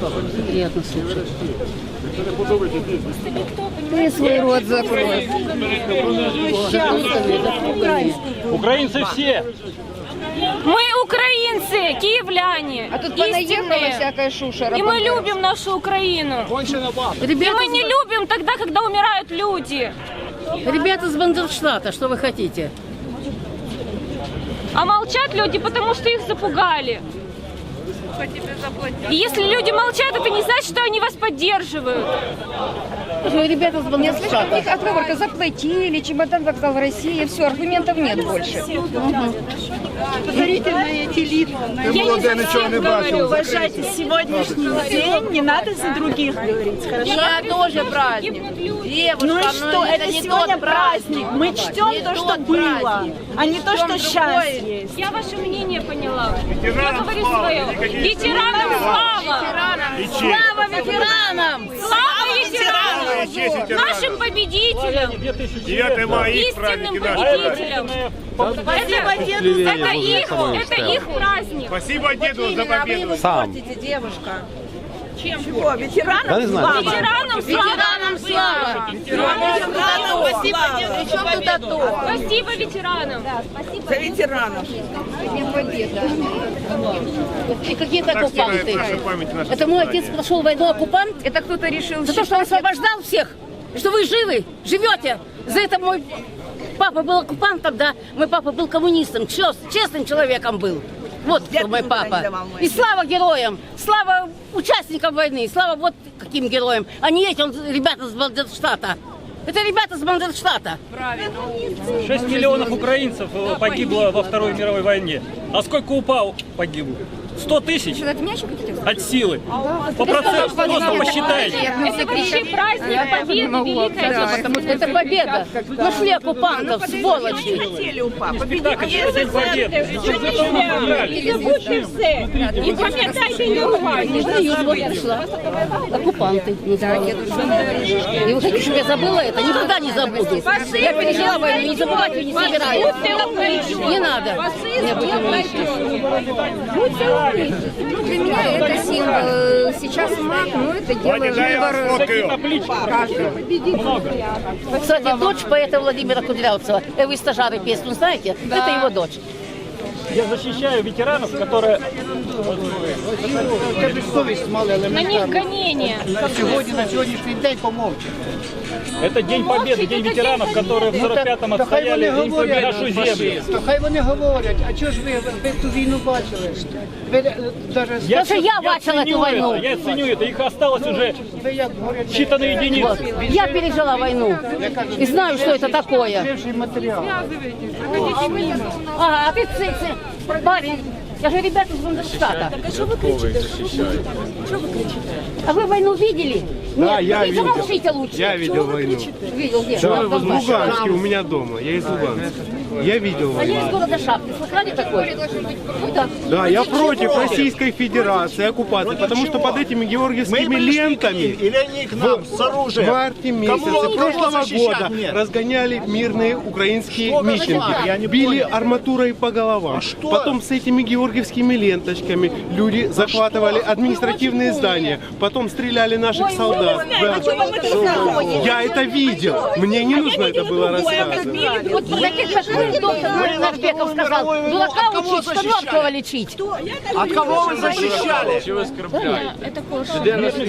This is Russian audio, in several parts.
Приятно слушать. Ты свой рот закрой. Украинцы все. Мы украинцы, киевляне, А тут понаехала истинные. всякая шуша. И мы любим нашу Украину. И Ребята, мы не любим тогда, когда умирают люди. ребята с Бандерштата, что вы хотите? А молчат люди, потому что их запугали. И если люди молчат, это не значит, что они вас поддерживают. Ну, ребята с Их Бандерштата. отговорка заплатили, чемодан вокзал Россия, все, аргументов нет больше. Я не за всех говорю. Уважайте сегодняшний день, не надо за других говорить, хорошо? Я тоже праздник. Девушка, Ну и но что, это, не сегодня тот праздник. Мы Не чтем то, что было, а не то, что сейчас есть. Я ваше мнение поняла. Я говорю свое. Ветеранам слава! Слава ветеранам! Слава ветеранам! Нашим победителям! 9 мая их Истинным праздники наши. победителям! Это, это их, это их праздник! Спасибо деду за победу. Сам. Чего? Ветеранам Да не слава. Ветеранам Ветеранам слава! Причем тут АТО? Спасибо ветеранам! И какие-то Так стирает оккупанты. нашу память, наше Это мой отец прошел войну оккупант? Это кто-то решил За то, что он освобождал всех, что вы живы, живете. За это мой папа был оккупантом, да, мой папа был коммунистом, чес- честным человеком был. Вот кто мой папа. И слава героям, слава участникам войны, слава вот каким героям, а не эти он, ребята с Бандерштата. Это ребята с Бандерштата. 6 миллионов украинцев э, погибло во Второй мировой войне. А сколько упал погибло? 100 тысяч от силы. По проценту просто посчитайте. Это вообще праздник победы Великой Это победа. Нашли оккупантов, сволочи. Спектакль, это День Победы. Забудьте все. І пам'ятайте його. пришла. Оккупанты. И вы хотите, чтобы я забыла это? Никогда не забуду. Я пережила войну, не забывать ее не собираюсь. Не надо. Не буду Ну, для меня это символ. Э, Сейчас маг, но это дело Ваня, дай я вас выбор. фоткаю. Кстати, дочь поэта Владимира Кудрявцева. Э, Вы стажары песню знаете? Это его дочь. Я защищаю ветеранов, которые На них гонения. Сьогодні на сьогоднішній день помовчать. это День Победы, День ветеранов, которые в 45-м То хай отстояли вони им говорять, нашу землю. то хай вони говорять, а чого ж ви, ви ту війну бачили? Ви е, даже Потому что я бачила ценю эту войну. это, я ценю это. Их осталось уже ви як говорять, считанные единицы. Я пережила войну. И знаю, что это такое. свіжий матеріал. Ага, а ты, цы- цы- парень, я же ребята с Бандерштата. А вы войну видели? Да, Нет, я вы видел. замолчите лучше. Я видел войну. Видел, где? Да, В. Луганске, у меня дома. Я из Луганска. Я видел А я войну. из города Шапки. Слыхали такое? Ну да. Да, я против Российской Федерации, оккупации, потому что под этими георгиевскими лентами Или они к нам с в оружием? марте месяце Кого прошлого защищать? года Нет. разгоняли мирные украинские Что митинги? Я не били понял. арматурой по головам. что? Потом с этими георгиевскими ленточками люди захватывали административные здания, потом стреляли наших солдат. Да. Я это видел. Мне не нужно это было рассказывать. Вот про таких, как вы, доктор Нарбеков сказал, дурака От кого учить, что защищали? мертвого лечить. От кого вы защищали?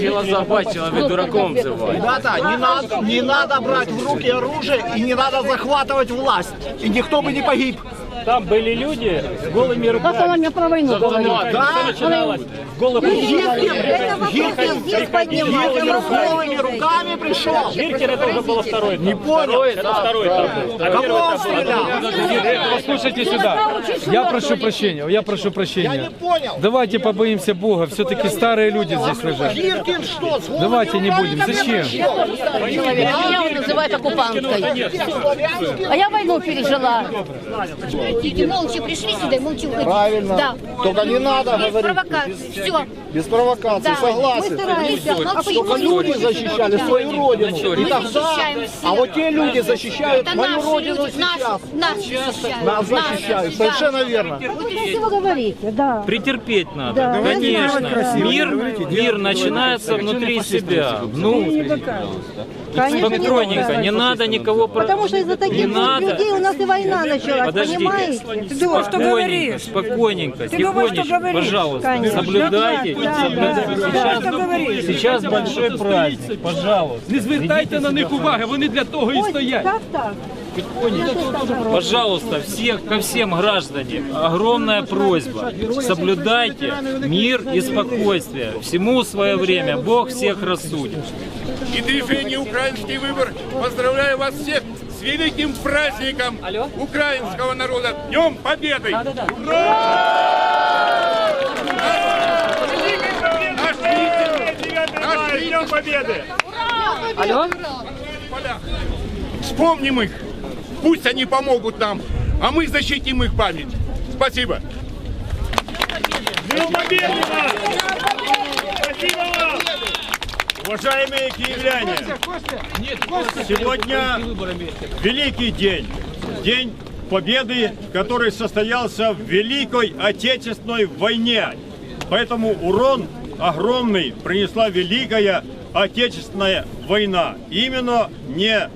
глаза бачила, ви дураком називаєте. Ребята, не надо, не надо брать в руки оружие и не надо захватывать власть. И никто бы не погиб. Там были люди с голыми Как она руками. мне про войну говорит? Да? Начиналось голых. Гитлер, Гитлер с голыми руками пришел. Гиркер это уже было второй этап. Не понял. Это второй этап. А Кого он стрелял? Послушайте сюда. Я прошу прощения, я прошу Я не прощения. понял. Давайте побоимся Бога, все-таки старые люди здесь лежат. Гиркин что, с голыми Давайте не руками будем. Зачем? Человек, меня он называет оккупанткой. А я войну пережила. Хотите. Молча пришли сюда и молча уходите. Правильно. Да. Только не надо Без говорить. провокаций. Все. Без провокации, Да. согласен. Мы стараемся. Молчите. Чтобы люди защищали свою родину. И Мы тогда, защищаем всех. а вот те люди защищают Это мою родину люди, сейчас. Нас, нас защищают. Нас защищают, совершенно верно. Претерпеть надо, конечно. Мир, мир начинается внутри себя. Ну, спокойненько, не надо никого... Потому что из-за таких людей у нас и война началась, Подождите. Спокойненько, спокойненько, тихонечко, пожалуйста, соблюдайте. соблюдайте. Сейчас, сейчас большой праздник, пожалуйста. Не звертайте на них уваги, вони для того і стоять. Пожалуйста, всех, ко всем граждане, огромная просьба. Соблюдайте мир и спокойствие. Всему свое время. Бог всех рассудит. И движение «Украинский выбор» поздравляю вас всех с великим праздником украинского народа, Днем Победы! Наш лидер, наш лидер Днем Победы! Алло? Вспомним их, пусть они помогут нам, а мы защитим их память. Спасибо. Днем Победы! Спасибо вам! Уважаемые киевляне, сегодня великий день, день победы, который состоялся в Великой Отечественной войне. Поэтому урон огромный принесла Великая Отечественная война. Именно не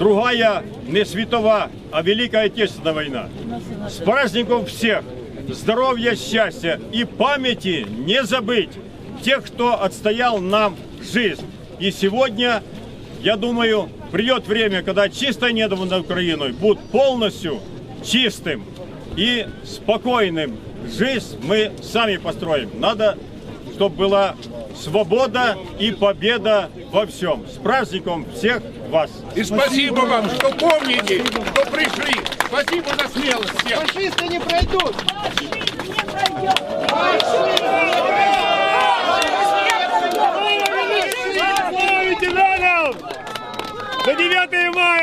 другая, не световая, а Великая Отечественная война. С праздником всех! Здоровья, счастья и памяти не забыть тех, кто отстоял нам жизнь. И сегодня, я думаю, придет время, когда чистое небо над Украиной будет полностью чистым и спокойным. Жизнь мы сами построим. Надо, чтобы была свобода и победа во всем. С праздником всех вас! И спасибо вам, что помните, что пришли. Спасибо за смелость всех. Фашисты не пройдут. Фашисты не пройдет! За 9 мая!